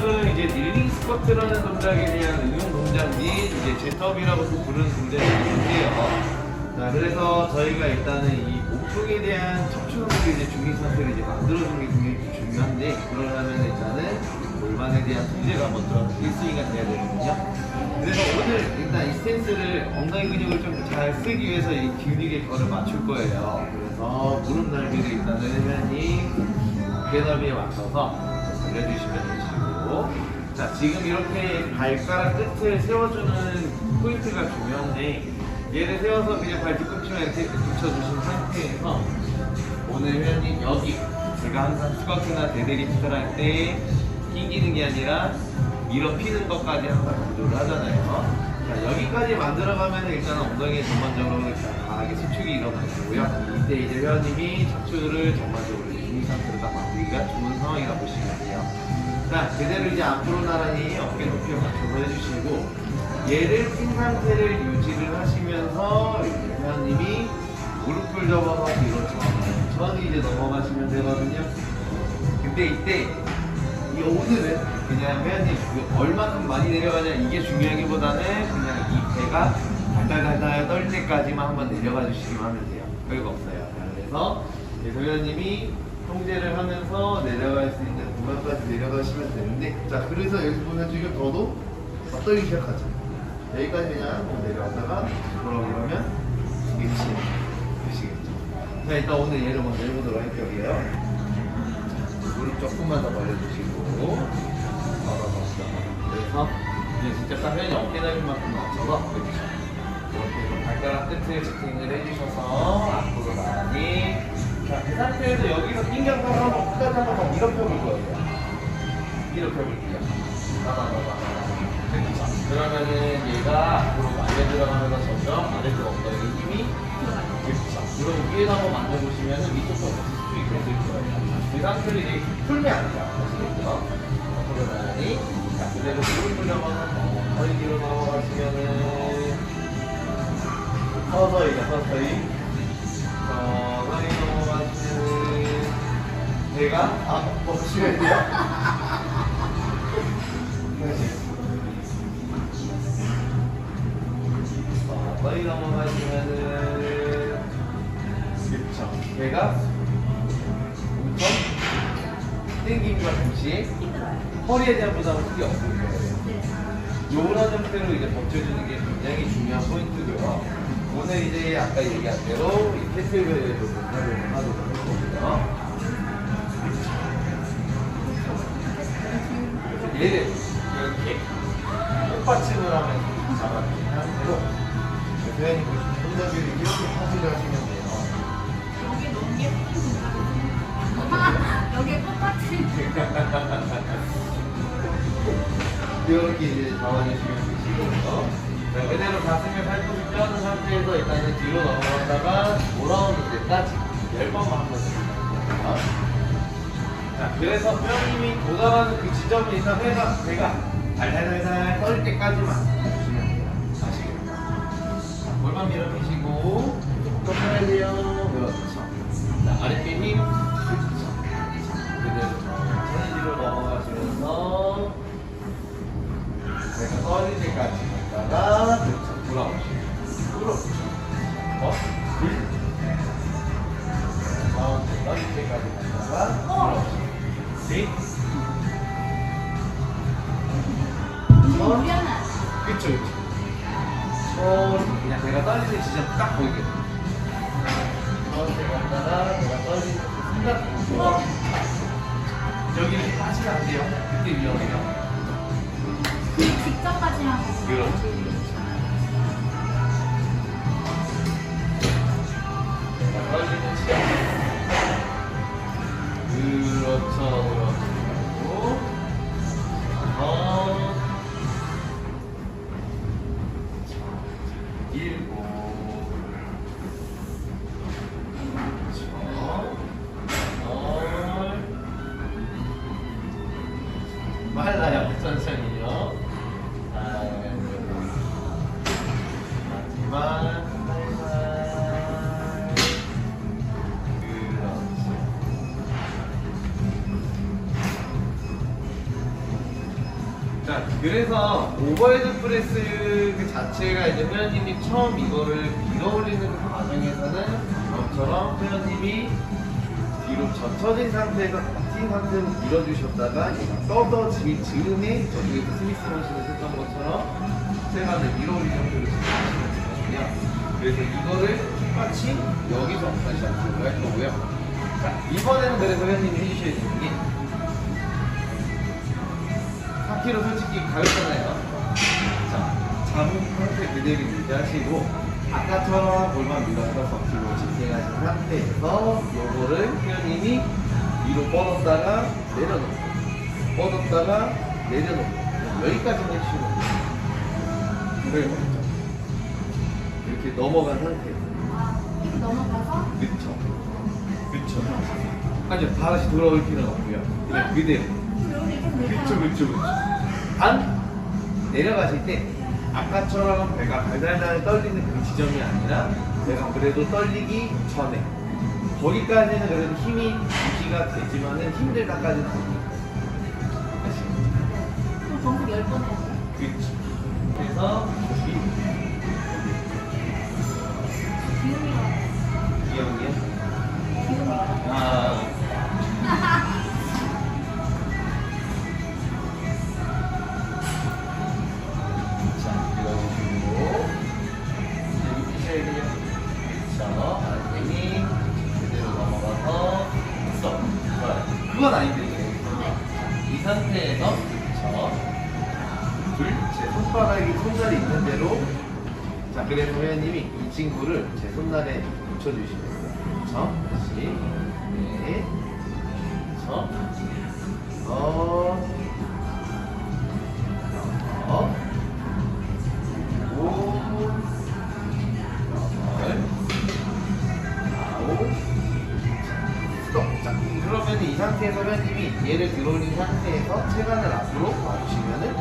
은 이제 릴링 스쿼트라는 동작에 대한 응용 동작 및 이제 제톱이라고 또 부르는 동작이 있는데요. 자, 그래서 저희가 일단은 이 몸통에 대한 척추를 이제 중립 상태를 이제 만들어주는 게 굉장히 중요한데, 그러려면 일단은 골반에 대한 통제가 먼저 1순위가 돼야 되거든요. 그래서 오늘 일단 이 스탠스를 엉덩이 근육을 좀 잘 쓰기 위해서 이 근육의 결을 맞출 거예요. 그래서 무릎 넓이를 일단은 회원님 어깨 넓이에 맞춰서 올려주시면 되 시고 자 지금 이렇게 발가락 끝을 세워주는 포인트가 중요한데 얘를 세워서 그냥 발 뒤꿈치만 이렇게 붙여주신 상태에서 오늘 회원님 여기 제가 항상 스쿼트나 데드리프트를 할 때 낑기는 게 아니라 밀어 피는 것까지 항상 강조를 하잖아요. 자, 여기까지 만들어가면 일단 엉덩이에 전반적으로 강하게 수축이 일어나고요. 이때 이제 회원님이 척추를 전반적으로 중립 상태로 딱 만들기가 좋은 상황이라 보시면 돼요. 자, 그대로 이제 앞으로 나란히 어깨 높이에 맞춰서 해주시고 얘를 핀 상태를 유지를 하시면서 회원님이 무릎을 접어서 뒤로 천천히 이제 넘어가시면 되거든요. 근데 이때 이 오늘은 그냥 회원님 그 얼마큼 많이 내려가냐 이게 중요하기보다는 그냥 이 배가 달달달달 떨 때까지만 한번 내려가 주시기만 하면 돼요. 별거 없어요. 그래서 회원님이 통제를 하면서 내려갈 수 있는 구간까지 내려가시면 되는데 자 그래서 여기서 보면 지금 더도 맞떨기 시작하죠. 여기까지 그냥 뭐 내려왔다가 돌아오려면 미치 되시겠죠. 자 일단 오늘 얘를 먼저 해보도록 할게요. 무릎 조금만 더 벌려주시고 그래서 이제 진짜 딱 회원이 어깨 넓이만큼 맞춰서 그렇죠 이렇게 발가락 끝을 지탱을 해주셔서 앞으로 나란히 자그 상태에서 여기서 낑겨서 한번 끝까지 한번 더 밀어 펴볼 거예요 밀어 펴볼게요 따다다다다 그렇죠 그러면은 얘가 앞으로 말려 들어가면서 점점 아래쪽 엉덩이 힘이 그렇죠. 그럼 위에다 한번 만져보시면은 위쪽도 수축이 되실 거예요. 그 상태를 이제 풀면 안 돼요. 자, 그대로 무릎을 잡아서 허리 뒤로 넘어가시면은 서서히, 서서히. 서서히 넘어가시면은 제가, 아, 멈추면 돼요? 서서히 넘어가시면은 그쵸. 얘가 엄청 땡김과 동시에 허리에 대한 부담은 크게 없을 거예요. 요런 형태로 이제 버텨주는 게 굉장히 중요한 포인트고요. 오늘 이제 아까 얘기한 대로 이 캐틀벨을 좀 활용을 하도록 할 거고요. 얘를 이렇게 꽃받침을 하면서 잡아주는 상태로 표현이 보시면 손잡이를 이렇게 파지를 하시면 돼요. 여기 너무 예쁜 여기 꽃같이 이렇게 이제 잡아주시면 되시고요. 자, 그대로 가슴에 팔꿈치 펴는 상태에서 일단은 뒤로 넘어갔다가 돌아오는 데까지 10번만 한번 해주세요. 자, 그래서 뼈님이 도달하는 그 지점에서 회가, 배가 달달달달 떨 때까지만 밀어주시고, 또 펴야 돼요. 그렇죠. 자, 아랫배 힘. 하고 그래서 오버헤드 프레스 그 자체가 이제 회원님이 처음 이거를 밀어 올리는 그 과정에서는 저처럼 회원님이 뒤로 젖혀진 상태에서 빡친 상태로 밀어주셨다가 떠더질 즈음에 저쪽에서 스미스 머신을 했던 것처럼 세관을 밀어 올린 상태로 진행하시면 되거든요. 그래서 이거를 똑같이 여기서 다시 앞으로 할 거고요. 자, 이번에는 그래서 회원님이 해주셔야 되는 게 4kg 솔직히 가볍잖아요. 자, 잡은 상태 그대로 유지하시고 아까처럼 골반 밀어서 4kg 진행하신 상태에서 요거를 회원님이 위로 뻗었다가 내려놓고 뻗었다가 내려놓고 여기까지만 해주시면 돼요. 그래요. 이렇게 넘어간 상태에서 아, 이렇게 넘어가서 그쵸. 그쵸. 아니요, 다시 돌아올 필요는 없고요. 그냥 그대로. 그쵸, 그쵸, 그쵸. 단, 내려가실 때, 아까처럼 배가 달달달 떨리는 그 지점이 아니라, 배가 그래도 떨리기 전에. 거기까지는 그래도 힘이 유지가 되지만은 힘들다까지는? 그럼 정수 10번 해야 돼요? 그쵸. 그래서, 여기, 기운이가 기억이요? 기운이가 아. 친구를 제 손날에 붙여주시면 돼요. 다시. 네. 어. 어. 얘를 들어올린 상태에서 체간을 앞으로 와주시면은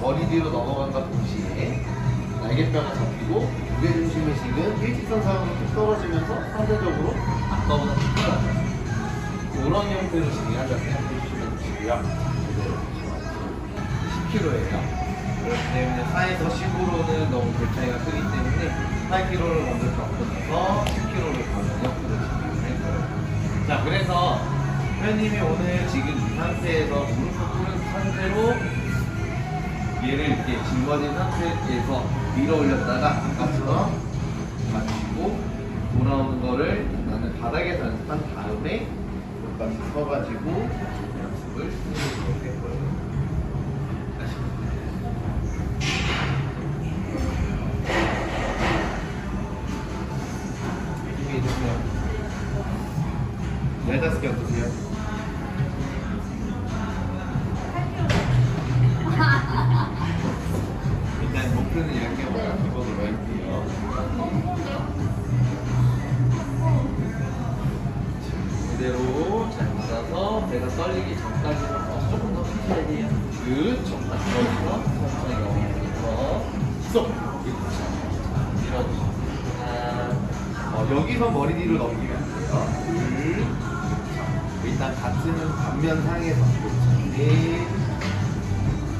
머리 뒤로 넘어간과 동시에 날개뼈가 잡히고 무게 중심의 식은 일직선상으로 쭉 떨어지면서 상대적으로 아까보다 좀 떨어져요. 이런 형태로 진행한다고 생각해 주시면 되시고요. 그대로 10kg예요. 그렇기 때문에 4에서 10으로는 너무 별 차이가 크기 때문에 8kg를 먼저 나서 10kg를 가면 옆으로 진행을 할 거예요. 자, 그래서 회원님이 오늘 지금 이 상태에서 무릎을 꿇은 상태로 얘를 이렇게 짊어진 상태에서 밀어 올렸다가 아까처럼 맞추고 돌아오는 거를 나는 바닥에서 연습한 다음에 여기까지 서가지고 연습을 할 거예요. 여기서 머리 뒤로 넘기면 안 돼요. 둘. 그쵸. 일단 같은 반면 상에서. 그쵸. 넷.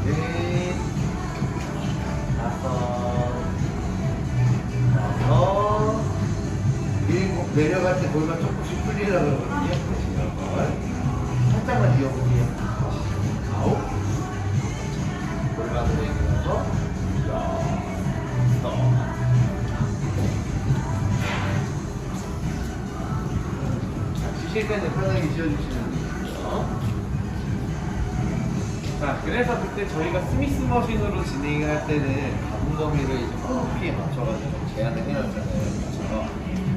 넷. 다섯. 여섯. 일곱. 내려갈 때 골반 조금씩 풀리려고 그러거든요. 살짝만 이어보세요. 자, 쉬실 때는 편하게 쉬어주시면 돼요. 자, 그래서 그때 저희가 스미스 머신으로 진행할 때는 가분거미를 이제 코높이에 맞춰가지고 제한을 해놨잖아요.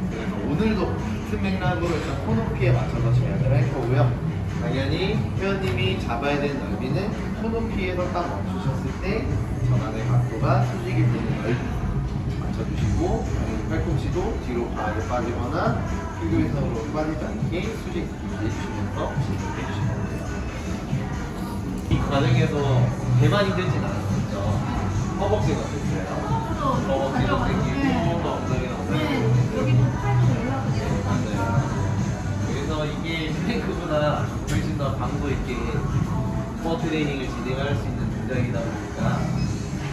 그래서 오늘도 같은 맥락으로 일단 코높이에 맞춰서 제한을 할 거고요. 당연히 회원님이 잡아야 되는 넓이는 코높이에서 딱 멈추셨을 때 전환의 각도가 수직이 되는 넓이 맞춰주시고 팔꿈치도 뒤로 강하게 빠지거나 피규이상으로 빠지지 않게 수직 유지해주시면서 진행해 주시면 돼요. 이 과정에서 배만 힘들진 않았죠. 허벅지가 됐어요. 허벅지도 생기고 또 엉덩이가 네. 그래서 이게 스탱크보다 훨씬 더 강도 있게 코어 트레이닝을 진행할 수 있는 동작이다 보니까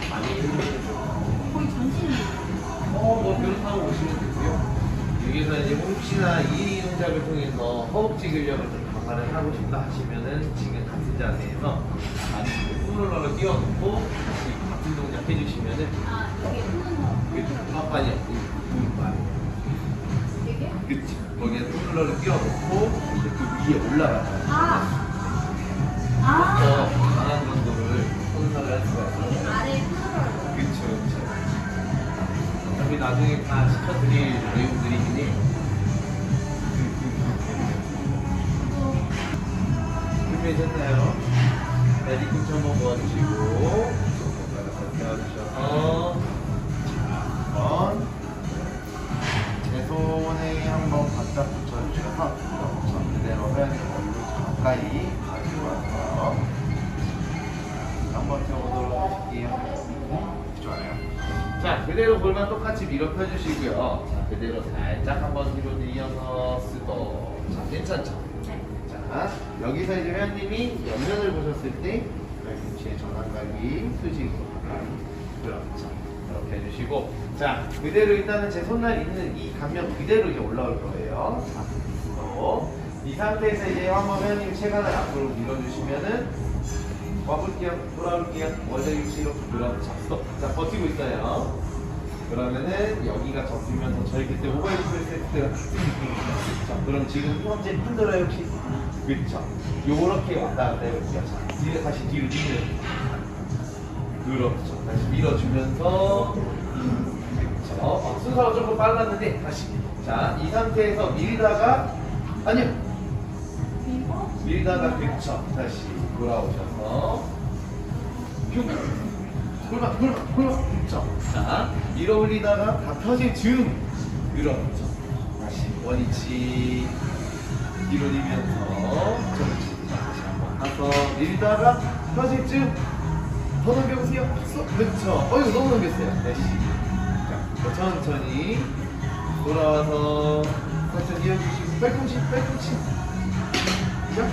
많이 힘들죠. 거의 전신이. 어, 뭐 그렇다고 보시면 되고요. 여기서 이제 혹시나 이 동작을 통해서 허벅지 근력을 좀 강화를 하고 싶다 하시면은 지금 같은 자세에서 많이 홈롤러를 띄워놓고 다시 같은 동작 해주시면은 아, 이게 아니요, 그 말. 이게? 그치. 거기에 홈롤러를 띄워놓고 이제 그 위에 올라가요. 아. 더 아. 강한 어차피 나중에 다 시켜드릴 내용들이긴 해. 준비되셨나요? 네, 뒤꿈치 한번 모아주시고, 세워주셔서, 그대로 골반 똑같이 밀어 펴주시고요. 자, 그대로 살짝 한번 뒤로 밀어서 쓰고. 자, 괜찮죠? 네. 자, 여기서 이제 회원님이 옆면을 보셨을 때 팔꿈치의 전환각이 수직으로 그렇죠. 이렇게 해주시고 자, 그대로 일단은 제 손날 있는 이 감면 그대로 이제 올라올 거예요. 자, 이 상태에서 이제 한번 회원님 체간을 앞으로 밀어주시면은 와볼게요. 돌아올게요. 원래 위치로 그렇죠. 자, 버티고 있어요. 그러면은 여기가 접히면서 저희 그때 프레스가 같은 느낌이죠. 자, 그럼 지금 현재 힘들어요 혹시? 그렇죠. 요렇게 왔다 갔다 해볼게요. 자, 뒤로 다시 뒤로 밀면 그렇죠. 다시 밀어주면서 그렇죠. 어, 순서가 조금 빨랐는데 다시 자, 이 상태에서 밀다가 아니요. 밀다가 그쵸 다시 돌아오셔서 흉 골반 골반 골반. 그쵸 자 밀어 올리다가 다 펴진 즈음 그렇죠. 다시 원위치. 그렇지. 자, 다시 한번 가서 밀다가 펴진 즈음 더 넘겨보세요. 그쵸 어이구 너무 넘겼어요. 다시. 자 천천히 돌아와서 천천히 이어주시고 팔꿈치 팔꿈치 자,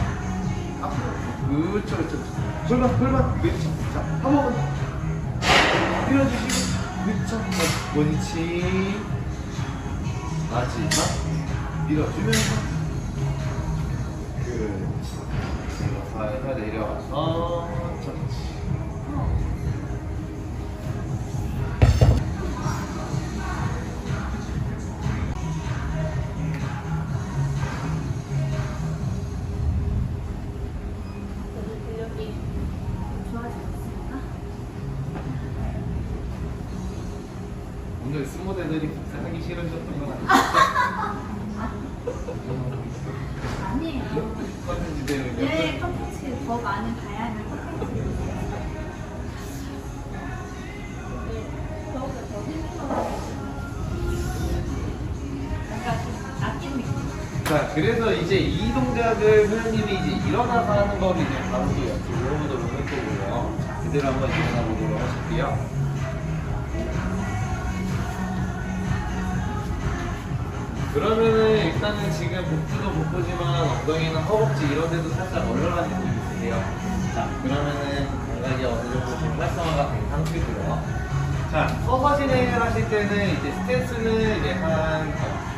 앞으로. 그렇죠, 그렇죠. 골반, 골반. 그렇죠. 자, 한 번만. 밀어주시고. 자, 원위치. 마지막. 밀어주면서. 그렇죠. 내려와서 내려와서. 자, 그래서 이제 이 동작을 회원님이 이제 일어나서 하는 거를 이제 바로 또 배워보도록 할 거고요. 자, 그대로 한번 일어나 보도록 하실게요. 그러면은 일단은 지금 복부도 복부지만 엉덩이나 허벅지 이런 데도 살짝 올라가는 느낌이 있으세요. 자, 그러면은 감각이 어느 정도 지금 활성화가 된 상태고요. 자, 서서 진행을 하실 때는 이제 스탠스는 이제 한 어,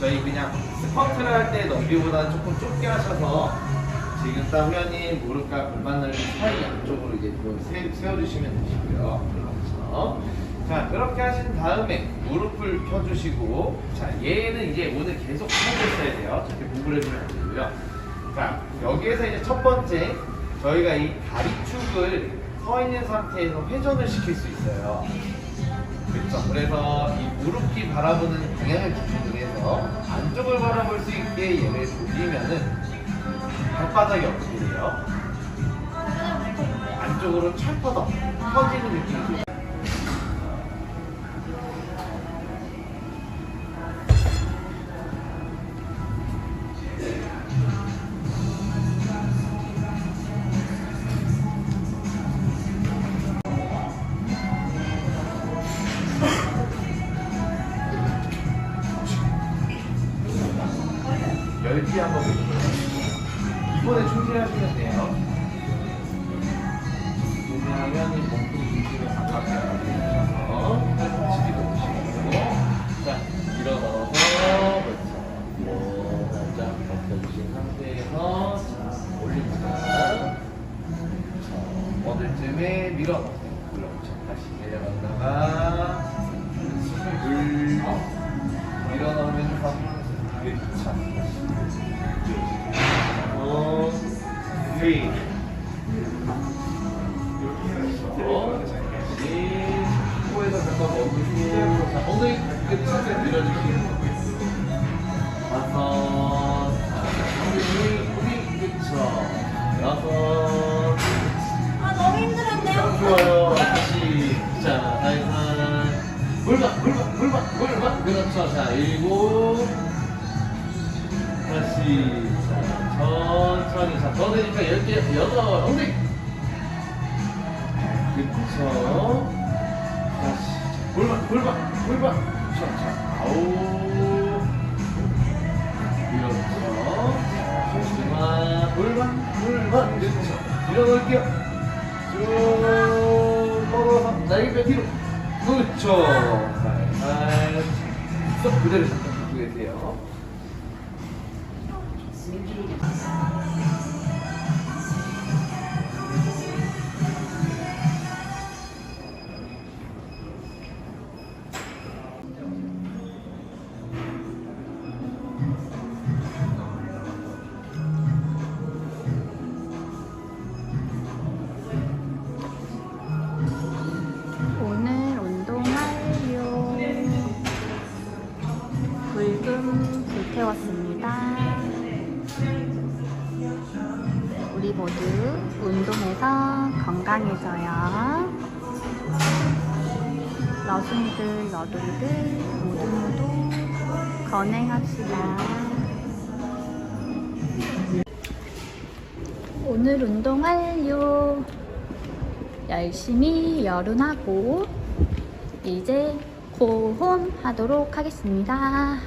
저희 그냥 스쿼트를 할 때 넘기보다는 조금 좁게 하셔서 지금 딱 회원님 무릎과 골반 넓이 사이 양쪽으로 이제 좀 세, 세워주시면 되시고요. 그렇죠. 자 그렇게 하신 다음에 무릎을 펴주시고 자 얘는 이제 오늘 계속 하고 있어야 돼요. 저렇게 구부려주면 안 되고요. 자 여기에서 이제 첫 번째 저희가 이 다리 축을 서 있는 상태에서 회전을 시킬 수 있어요. 그렇죠. 그래서 이 무릎이 바라보는 방향을 기준으로 해서 안쪽을 바라볼 수 있게 얘를 돌리면은 발바닥이 어떻게 돼요? 안쪽으로 찰 뻗어 퍼지는 느낌이 5개니까 10개, 8, 엉덩이. 그쵸. 다시. 자, 골반, 골반, 골반. 자, 자, 아우. 밀어서. 조심하. 골반, 골반. 그쵸. 밀어넣을게요. 쭉. 뻗어서. 날개뼈 뒤로. 그쵸. 잘, 잘. 쏙 그대로 잠깐 두고 계세요. 너순이들, 너돌이들 모두 모두 건행합시다. 오늘 운동 완료. 열심히 열운하고 이제 고혼 하도록 하겠습니다.